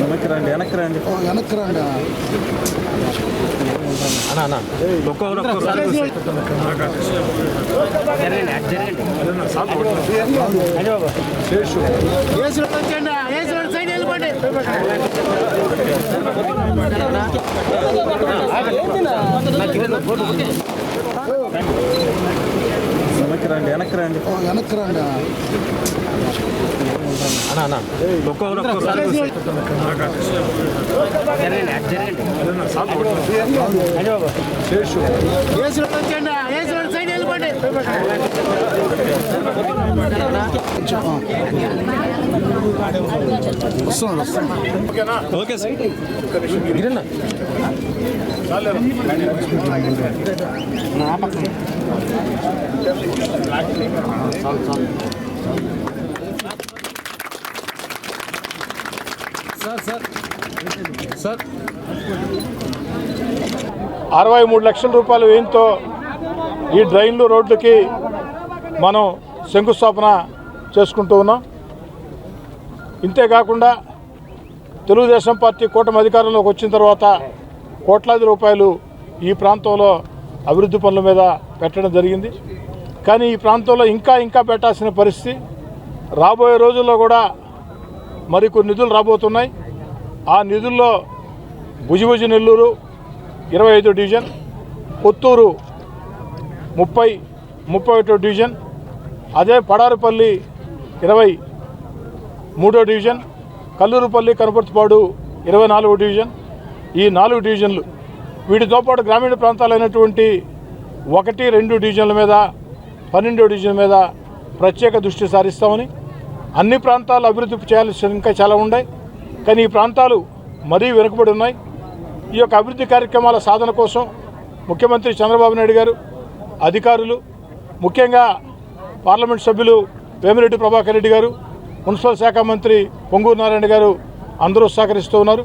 వెనక్కి రండి వెనక్కి రండి. వెనక్కి రండి అన్న అన్న ఒక్కొక్కరు ఒక్కొక్కరు వెళ్ళిపోండి రండి వెనక్కి రండి. వెనక్కి రండి. అన్న అన్న. ఒక్కొక్కరు ఒక్కొక్కరు వస్తున్నాడు వస్తున్నాడు okay sir. Giranna sir sir. Sir. అరవై మూడు లక్షల రూపాయలు వేయంతో ఈ డ్రైన్లు రోడ్లకి మనం శంకుస్థాపన చేసుకుంటూ ఉన్నాం. ఇంతేకాకుండా తెలుగుదేశం పార్టీ కూటమి అధికారంలోకి వచ్చిన తర్వాత కోట్లాది రూపాయలు ఈ ప్రాంతంలో అభివృద్ధి పనుల మీద పెట్టడం జరిగింది. కానీ ఈ ప్రాంతంలో ఇంకా ఇంకా పెట్టాల్సిన పరిస్థితి రాబోయే రోజుల్లో కూడా మరికొన్ని నిధులు రాబోతున్నాయి. ఆ నిధుల్లో భుజిభుజి నెల్లూరు ఇరవై ఐదో డివిజన్ కొత్తూరు ముప్పై ముప్పై ఒకటో డివిజన్ అదే పడారుపల్లి ఇరవై మూడో డివిజన్ కల్లూరుపల్లి కనపర్తిపాడు ఇరవై నాలుగో డివిజన్. ఈ నాలుగు డివిజన్లు వీటితో పాటు గ్రామీణ ప్రాంతాలైనటువంటి ఒకటి రెండు డివిజన్ల మీద పన్నెండో డివిజన్ మీద ప్రత్యేక దృష్టి సారిస్తామని. అన్ని ప్రాంతాలు అభివృద్ధి చేయాల్సిన ఇంకా చాలా ఉన్నాయి. కానీ ఈ ప్రాంతాలు మరీ వెనుకబడి ఉన్నాయి. ఈ యొక్క అభివృద్ధి కార్యక్రమాల సాధన కోసం ముఖ్యమంత్రి చంద్రబాబు నాయుడు గారు అధికారులు ముఖ్యంగా పార్లమెంట్ సభ్యులు వేమిరెడ్డి ప్రభాకర్ రెడ్డి గారు మున్సిపల్ శాఖ మంత్రి పొంగూరు నారాయణ గారు అందరూ సహకరిస్తూ ఉన్నారు.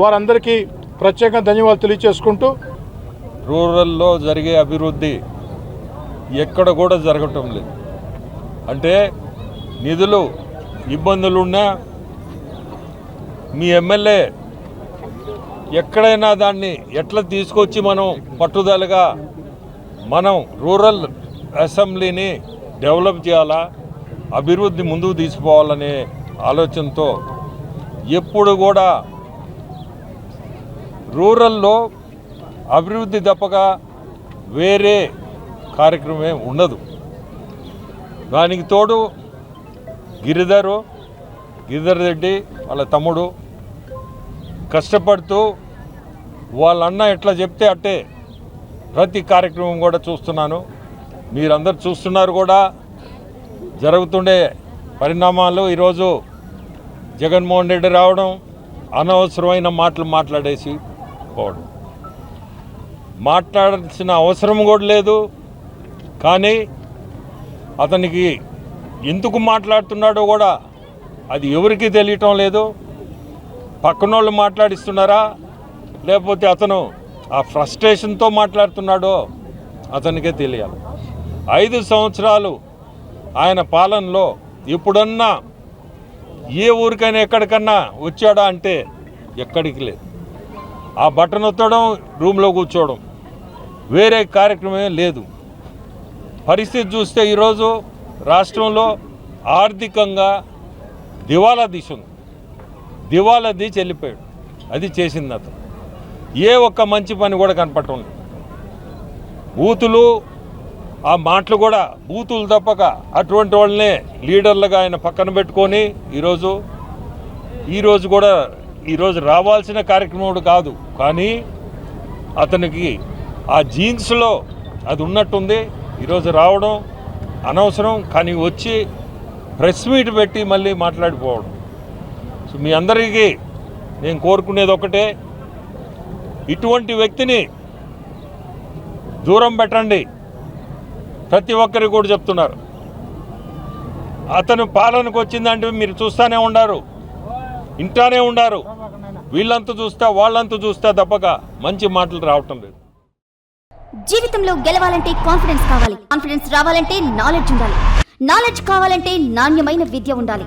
వారందరికీ ప్రత్యేకంగా ధన్యవాదాలు తెలియజేసుకుంటూ రూరల్లో జరిగే అభివృద్ధి ఎక్కడ కూడా జరగటం లేదు. అంటే నిధులు ఇబ్బందులున్నా మీ ఎమ్మెల్యే ఎక్కడైనా దాన్ని ఎట్లా తీసుకొచ్చి మనం పట్టుదలగా మనం రూరల్ అసెంబ్లీని డెవలప్ చేయాలా అభివృద్ధి ముందుకు తీసుకోవాలనే ఆలోచనతో ఎప్పుడు కూడా రూరల్లో అభివృద్ధి తప్పక వేరే కార్యక్రమం ఏం ఉండదు. దానికి తోడు గిరిధరు గిరిధర్ రెడ్డి వాళ్ళ తమ్ముడు కష్టపడుతూ వాళ్ళ అన్న ఎట్లా చెప్తే అట్టే ప్రతి కార్యక్రమం కూడా చూస్తున్నాను. మీరందరు చూస్తున్నారు కూడా. జరుగుతుండే పరిణామాలు. ఈరోజు జగన్మోహన్ రెడ్డి రావడం అనవసరమైన మాటలు మాట్లాడేసి పోవడం. మాట్లాడాల్సిన అవసరం కూడా లేదు. కానీ అతనికి ఎందుకు మాట్లాడుతున్నాడో కూడా అది ఎవరికి తెలియటం లేదు. పక్కనోళ్ళు మాట్లాడిస్తున్నారా? లేకపోతే అతను ఆ ఫ్రస్ట్రేషన్తో మాట్లాడుతున్నాడో అతనికే తెలియాలి. ఐదు సంవత్సరాలు ఆయన పాలనలో ఇప్పుడన్నా ఏ ఊరికైనా ఎక్కడికన్నా వచ్చాడా అంటే ఎక్కడికి లేదు. ఆ బటన్ ఒత్తడం రూమ్లో కూర్చోవడం వేరే కార్యక్రమమే లేదు. పరిస్థితి చూస్తే ఈరోజు రాష్ట్రంలో ఆర్థికంగా దివాలా దిశ ఉంది. దివాలా దిశ వెళ్ళిపోయాడు అది చేసింది అతను. ఏ ఒక్క మంచి పని కూడా కనపడుతుంది బూతులు ఆ మాటలు కూడా బూతులు తప్పక అటువంటి వాళ్ళనే లీడర్లుగా ఆయన పక్కన పెట్టుకొని ఈరోజు ఈరోజు కూడా ఈరోజు రావాల్సిన కార్యక్రమం కాదు. కానీ అతనికి ఆ జీన్స్లో అది ఉన్నట్టుంది. ఈరోజు రావడం అనవసరం కానీ వచ్చి ప్రెస్ మీట్ పెట్టి మళ్ళీ మాట్లాడిపోవడం. సో మీ అందరికీ నేను కోరుకునేది ఒకటే ఇటువంటి వ్యక్తిని దూరం పెట్టండి. ప్రతి ఒక్కరికి కూడా చెప్తున్నారు. అతను పాలనకు వచ్చిందంటే మీరు చూస్తూనే ఉండారు. ఇంటానే ఉండారు. వీళ్ళంతా చూస్తా వాళ్ళంతా చూస్తా తప్పక మంచి మాటలు రావటం లేదు. జీవితంలో గెలవాలంటే కాన్ఫిడెన్స్ కావాలి. కాన్ఫిడెన్స్ రావాలంటే నాలెడ్జ్ ఉండాలి. నాలెడ్జ్ కావాలంటే నాణ్యమైన విద్య ఉండాలి.